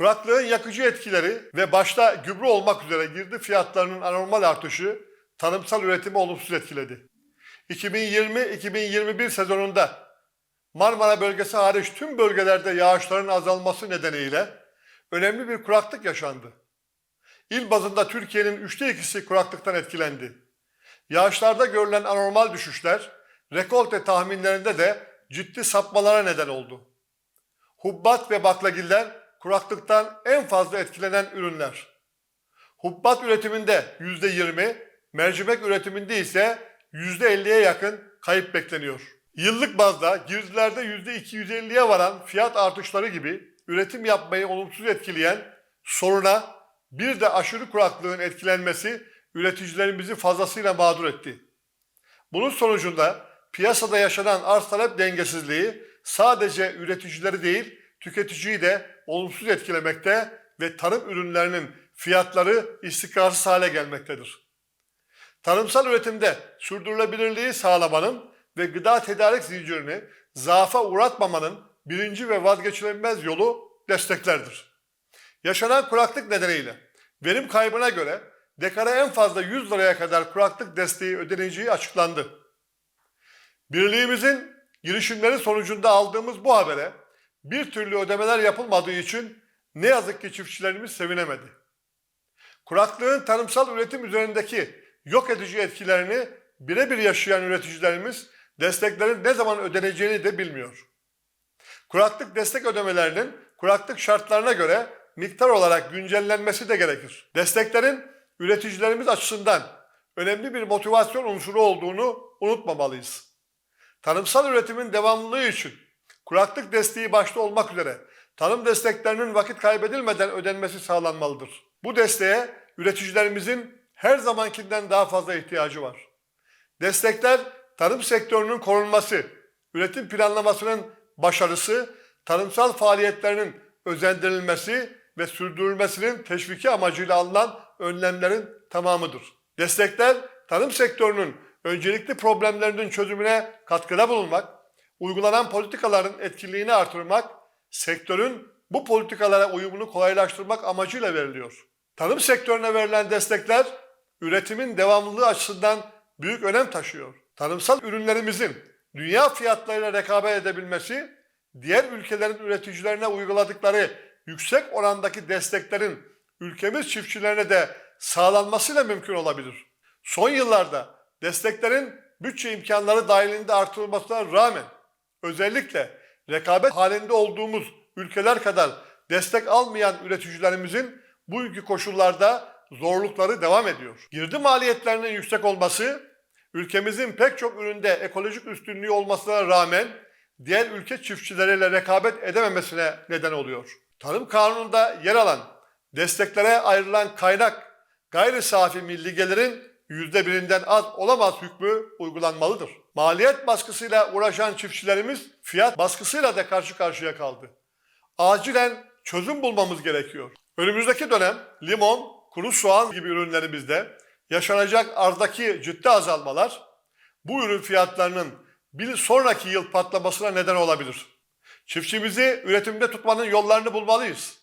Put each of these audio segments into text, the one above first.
Kuraklığın yakıcı etkileri ve başta gübre olmak üzere girdi fiyatlarının anormal artışı tarımsal üretimi olumsuz etkiledi. 2020-2021 sezonunda Marmara bölgesi hariç tüm bölgelerde yağışların azalması nedeniyle önemli bir kuraklık yaşandı. İl bazında Türkiye'nin üçte ikisi kuraklıktan etkilendi. Yağışlarda görülen anormal düşüşler, rekolte tahminlerinde de ciddi sapmalara neden oldu. Hubbat ve baklagiller kuraklıktan en fazla etkilenen ürünler. Hubbat üretiminde %20, mercimek üretiminde ise %50'ye yakın kayıp bekleniyor. Yıllık bazda girdilerde %250'ye varan fiyat artışları gibi üretim yapmayı olumsuz etkileyen soruna bir de aşırı kuraklığın etkilenmesi üreticilerimizi fazlasıyla mağdur etti. Bunun sonucunda piyasada yaşanan arz talep dengesizliği sadece üreticileri değil tüketiciyi de olumsuz etkilemekte ve tarım ürünlerinin fiyatları istikrarsız hale gelmektedir. Tarımsal üretimde sürdürülebilirliği sağlamanın ve gıda tedarik zincirini zaafa uğratmamanın birinci ve vazgeçilemez yolu desteklerdir. Yaşanan kuraklık nedeniyle verim kaybına göre dekara en fazla 100 liraya kadar kuraklık desteği ödeneceği açıklandı. Birliğimizin girişimleri sonucunda aldığımız bu habere bir türlü ödemeler yapılmadığı için ne yazık ki çiftçilerimiz sevinemedi. Kuraklığın tarımsal üretim üzerindeki yok edici etkilerini birebir yaşayan üreticilerimiz desteklerin ne zaman ödeneceğini de bilmiyor. Kuraklık destek ödemelerinin kuraklık şartlarına göre miktar olarak güncellenmesi de gerekir. Desteklerin üreticilerimiz açısından önemli bir motivasyon unsuru olduğunu unutmamalıyız. Tarımsal üretimin devamlılığı için kuraklık desteği başta olmak üzere tarım desteklerinin vakit kaybedilmeden ödenmesi sağlanmalıdır. Bu desteğe üreticilerimizin her zamankinden daha fazla ihtiyacı var. Destekler tarım sektörünün korunması, üretim planlamasının başarısı, tarımsal faaliyetlerinin özendirilmesi ve sürdürülmesinin teşviki amacıyla alınan önlemlerin tamamıdır. Destekler tarım sektörünün öncelikli problemlerinin çözümüne katkıda bulunmak, uygulanan politikaların etkinliğini artırmak, sektörün bu politikalara uyumunu kolaylaştırmak amacıyla veriliyor. Tarım sektörüne verilen destekler üretimin devamlılığı açısından büyük önem taşıyor. Tarımsal ürünlerimizin dünya fiyatlarıyla rekabet edebilmesi, diğer ülkelerin üreticilerine uyguladıkları yüksek orandaki desteklerin ülkemiz çiftçilerine de sağlanmasıyla mümkün olabilir. Son yıllarda desteklerin bütçe imkanları dahilinde artırılmasına rağmen özellikle rekabet halinde olduğumuz ülkeler kadar destek almayan üreticilerimizin bu ülke koşullarda zorlukları devam ediyor. Girdi maliyetlerinin yüksek olması, ülkemizin pek çok üründe ekolojik üstünlüğü olmasına rağmen diğer ülke çiftçileriyle rekabet edememesine neden oluyor. Tarım kanununda yer alan desteklere ayrılan kaynak gayri safi milli gelirin yüzde birinden az olamaz hükmü uygulanmalıdır. Maliyet baskısıyla uğraşan çiftçilerimiz fiyat baskısıyla da karşı karşıya kaldı. Acilen çözüm bulmamız gerekiyor. Önümüzdeki dönem limon, kuru soğan gibi ürünlerimizde yaşanacak arzdaki ciddi azalmalar bu ürün fiyatlarının bir sonraki yıl patlamasına neden olabilir. Çiftçimizi üretimde tutmanın yollarını bulmalıyız.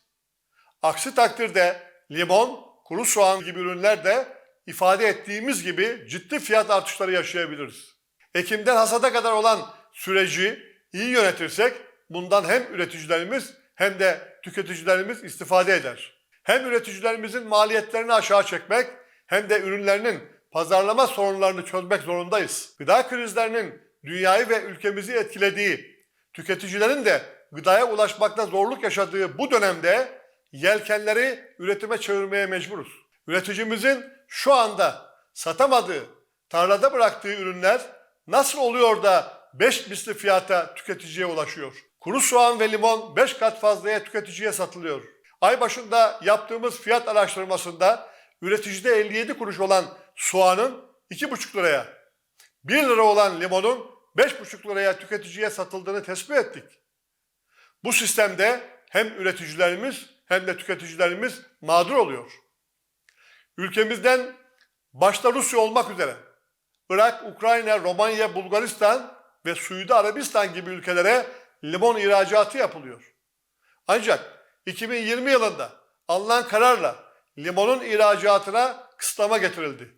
Aksi takdirde limon, kuru soğan gibi ürünler de ifade ettiğimiz gibi ciddi fiyat artışları yaşayabiliriz. Ekimden hasada kadar olan süreci iyi yönetirsek bundan hem üreticilerimiz hem de tüketicilerimiz istifade eder. Hem üreticilerimizin maliyetlerini aşağı çekmek hem de ürünlerinin pazarlama sorunlarını çözmek zorundayız. Gıda krizlerinin dünyayı ve ülkemizi etkilediği, tüketicilerin de gıdaya ulaşmakta zorluk yaşadığı bu dönemde yelkenleri üretime çevirmeye mecburuz. Üreticimizin şu anda satamadığı, tarlada bıraktığı ürünler nasıl oluyor da 5 misli fiyata tüketiciye ulaşıyor? Kuru soğan ve limon 5 kat fazlaya tüketiciye satılıyor. Ay başında yaptığımız fiyat araştırmasında üreticide 57 kuruş olan soğanın 2,5 liraya, 1 lira olan limonun 5,5 liraya tüketiciye satıldığını tespit ettik. Bu sistemde hem üreticilerimiz hem de tüketicilerimiz mağdur oluyor. Ülkemizden başta Rusya olmak üzere Irak, Ukrayna, Romanya, Bulgaristan ve Suudi Arabistan gibi ülkelere limon ihracatı yapılıyor. Ancak 2020 yılında alınan kararla limonun ihracatına kısıtlama getirildi.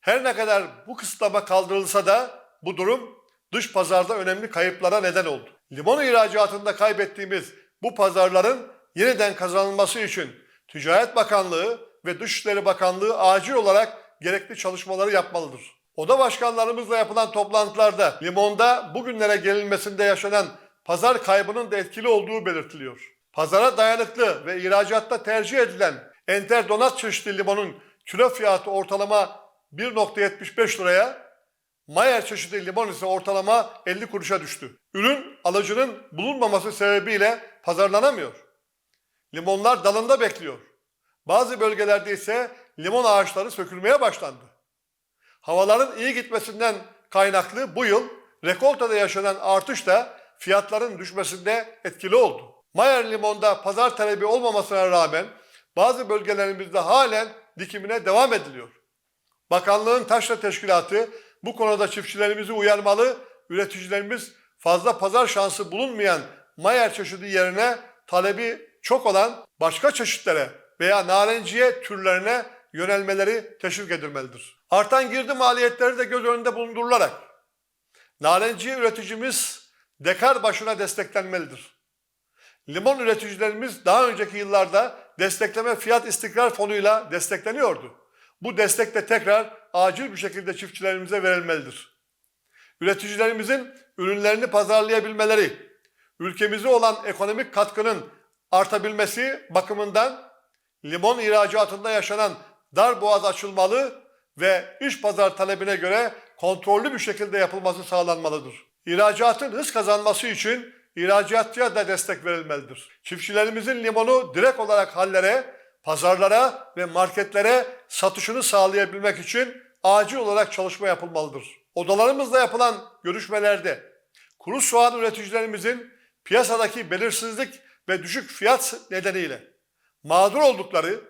Her ne kadar bu kısıtlama kaldırılsa da bu durum dış pazarda önemli kayıplara neden oldu. Limon ihracatında kaybettiğimiz bu pazarların yeniden kazanılması için Ticaret Bakanlığı ve Dışişleri Bakanlığı acil olarak gerekli çalışmaları yapmalıdır. Oda başkanlarımızla yapılan toplantılarda limonda bugünlere gelinmesinde yaşanan pazar kaybının da etkili olduğu belirtiliyor. Pazara dayanıklı ve ihracatta tercih edilen enter donat çeşitli limonun kilo fiyatı ortalama 1.75 liraya, Mayer çeşitli limon ise ortalama 50 kuruşa düştü. Ürün alıcının bulunmaması sebebiyle pazarlanamıyor. Limonlar dalında bekliyor. Bazı bölgelerde ise limon ağaçları sökülmeye başlandı. Havaların iyi gitmesinden kaynaklı bu yıl rekoltada yaşanan artış da fiyatların düşmesinde etkili oldu. Mayer limonda pazar talebi olmamasına rağmen bazı bölgelerimizde halen dikimine devam ediliyor. Bakanlığın taşra teşkilatı bu konuda çiftçilerimizi uyarmalı, üreticilerimiz fazla pazar şansı bulunmayan Mayer çeşidi yerine talebi çok olan başka çeşitlere veya narenciye türlerine yönelmeleri teşvik edilmelidir. Artan girdi maliyetleri de göz önünde bulundurularak narenciye üreticimiz dekar başına desteklenmelidir. Limon üreticilerimiz daha önceki yıllarda destekleme fiyat istikrar fonuyla destekleniyordu. Bu destek de tekrar acil bir şekilde çiftçilerimize verilmelidir. Üreticilerimizin ürünlerini pazarlayabilmeleri, ülkemize olan ekonomik katkının artabilmesi bakımından limon ihracatında yaşanan dar boğaz açılmalı ve iş pazar talebine göre kontrollü bir şekilde yapılması sağlanmalıdır. İhracatın hız kazanması için ihracatçıya da destek verilmelidir. Çiftçilerimizin limonu direkt olarak hallere, pazarlara ve marketlere satışını sağlayabilmek için acil olarak çalışma yapılmalıdır. Odalarımızla yapılan görüşmelerde kuru soğan üreticilerimizin piyasadaki belirsizlik ve düşük fiyat nedeniyle mağdur oldukları,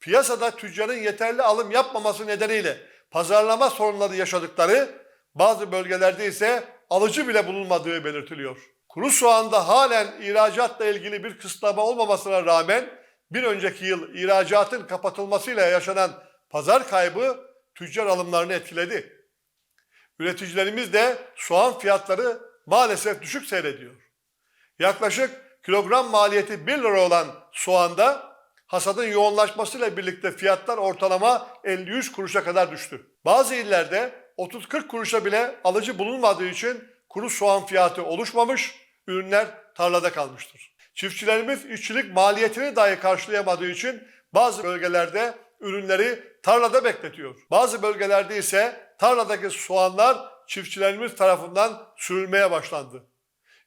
piyasada tüccarın yeterli alım yapmaması nedeniyle pazarlama sorunları yaşadıkları, bazı bölgelerde ise alıcı bile bulunmadığı belirtiliyor. Kuru soğanda halen ihracatla ilgili bir kısıtlama olmamasına rağmen bir önceki yıl ihracatın kapatılmasıyla yaşanan pazar kaybı tüccar alımlarını etkiledi. Üreticilerimiz de soğan fiyatları maalesef düşük seyrediyor. Yaklaşık kilogram maliyeti 1 lira olan soğanda hasadın yoğunlaşmasıyla birlikte fiyatlar ortalama 53 kuruşa kadar düştü. Bazı illerde 30-40 kuruşa bile alıcı bulunmadığı için kuru soğan fiyatı oluşmamış, ürünler tarlada kalmıştır. Çiftçilerimiz işçilik maliyetini dahi karşılayamadığı için bazı bölgelerde ürünleri tarlada bekletiyor. Bazı bölgelerde ise tarladaki soğanlar çiftçilerimiz tarafından sürülmeye başlandı.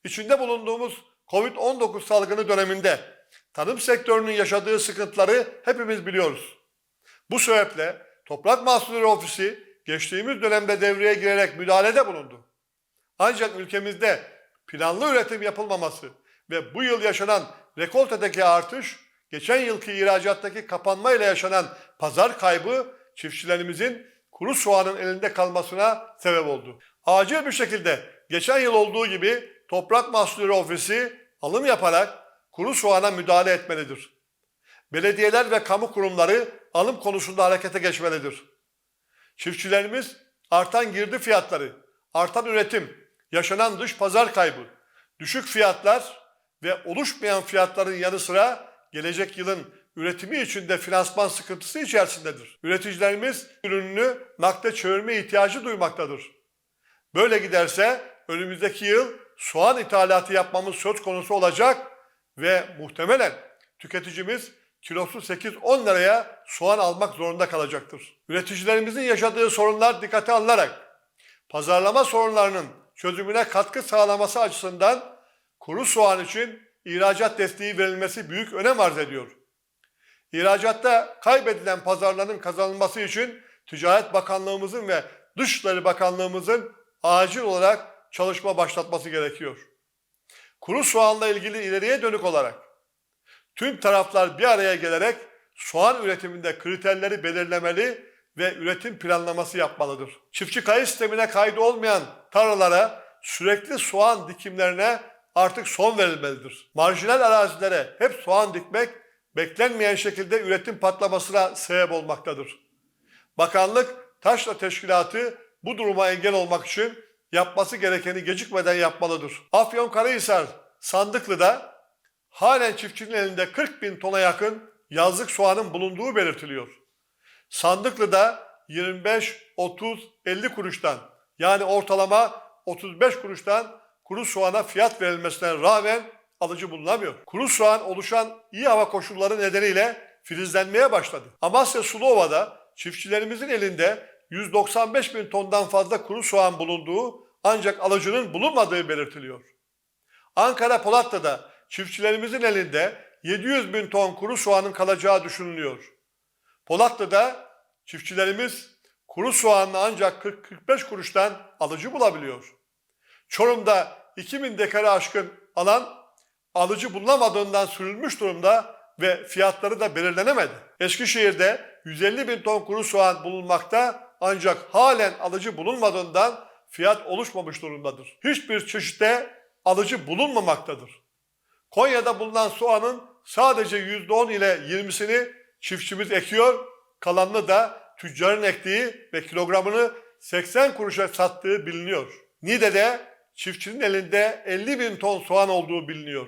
İçinde bulunduğumuz Covid-19 salgını döneminde tarım sektörünün yaşadığı sıkıntıları hepimiz biliyoruz. Bu sebeple Toprak Mahsulleri Ofisi geçtiğimiz dönemde devreye girerek müdahalede bulundu. Ancak ülkemizde planlı üretim yapılmaması ve bu yıl yaşanan rekoltedeki artış, geçen yılki ihracattaki kapanma ile yaşanan pazar kaybı çiftçilerimizin kuru soğanın elinde kalmasına sebep oldu. Acil bir şekilde geçen yıl olduğu gibi Toprak Mahsulleri Ofisi alım yaparak kuru soğana müdahale etmelidir. Belediyeler ve kamu kurumları alım konusunda harekete geçmelidir. Çiftçilerimiz artan girdi fiyatları, artan üretim, yaşanan dış pazar kaybı, düşük fiyatlar ve oluşmayan fiyatların yanı sıra gelecek yılın üretimi için de finansman sıkıntısı içerisindedir. Üreticilerimiz ürününü nakde çevirme ihtiyacı duymaktadır. Böyle giderse önümüzdeki yıl soğan ithalatı yapmamız söz konusu olacak ve muhtemelen tüketicimiz kilosu 8-10 liraya soğan almak zorunda kalacaktır. Üreticilerimizin yaşadığı sorunlar dikkate alınarak pazarlama sorunlarının çözümüne katkı sağlaması açısından kuru soğan için ihracat desteği verilmesi büyük önem arz ediyor. İhracatta kaybedilen pazarların kazanılması için Ticaret Bakanlığımızın ve Dışişleri Bakanlığımızın acil olarak çalışma başlatması gerekiyor. Kuru soğanla ilgili ileriye dönük olarak tüm taraflar bir araya gelerek soğan üretiminde kriterleri belirlemeli ve üretim planlaması yapmalıdır. Çiftçi kayıt sistemine kaydı olmayan tarlalara sürekli soğan dikimlerine artık son verilmelidir. Marjinal arazilere hep soğan dikmek beklenmeyen şekilde üretim patlamasına sebep olmaktadır. Bakanlık Taşra Teşkilatı bu duruma engel olmak için yapması gerekeni gecikmeden yapmalıdır. Afyonkarahisar Sandıklı'da halen çiftçinin elinde 40 bin tona yakın yazlık soğanın bulunduğu belirtiliyor. Sandıklı'da 25, 30, 50 kuruştan yani ortalama 35 kuruştan kuru soğana fiyat verilmesine rağmen alıcı bulunamıyor. Kuru soğan oluşan iyi hava koşulları nedeniyle filizlenmeye başladı. Amasya Sulova'da çiftçilerimizin elinde 195 bin tondan fazla kuru soğan bulunduğu ancak alıcının bulunmadığı belirtiliyor. Ankara Polatlı'da çiftçilerimizin elinde 700 bin ton kuru soğanın kalacağı düşünülüyor. Polatlı'da çiftçilerimiz kuru soğanla ancak 40-45 kuruştan alıcı bulabiliyor. Çorum'da 2000 dekara aşkın alan alıcı bulunamadığından sürülmüş durumda ve fiyatları da belirlenemedi. Eskişehir'de 150 bin ton kuru soğan bulunmakta ancak halen alıcı bulunmadığından fiyat oluşmamış durumdadır. Hiçbir çeşitte alıcı bulunmamaktadır. Konya'da bulunan soğanın sadece %10 ile 20'sini çiftçimiz ekiyor, kalanını da tüccarın ektiği ve kilogramını 80 kuruşa sattığı biliniyor. Niğde'de çiftçinin elinde 50 bin ton soğan olduğu biliniyor.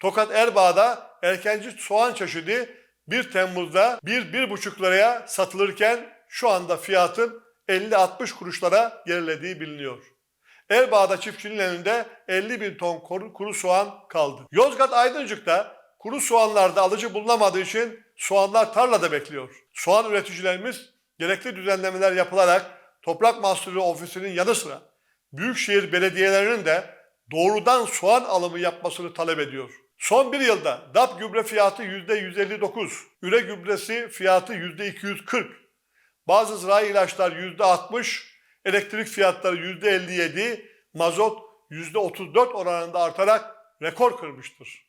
Tokat Erbaa'da erkenci soğan çeşidi 1 Temmuz'da 1-1,5 liraya satılırken şu anda fiyatın 50-60 kuruşlara gerilediği biliniyor. Erbaa'da çiftçinin elinde 50 bin ton kuru soğan kaldı. Yozgat Aydıncık'ta kuru soğanlarda alıcı bulunamadığı için soğanlar tarlada bekliyor. Soğan üreticilerimiz gerekli düzenlemeler yapılarak Toprak Mahsulü Ofisi'nin yanı sıra büyükşehir belediyelerinin de doğrudan soğan alımı yapmasını talep ediyor. Son bir yılda DAP gübre fiyatı %159, üre gübresi fiyatı %240, bazı zirai ilaçlar %60, elektrik fiyatları %57, mazot %34 oranında artarak rekor kırmıştır.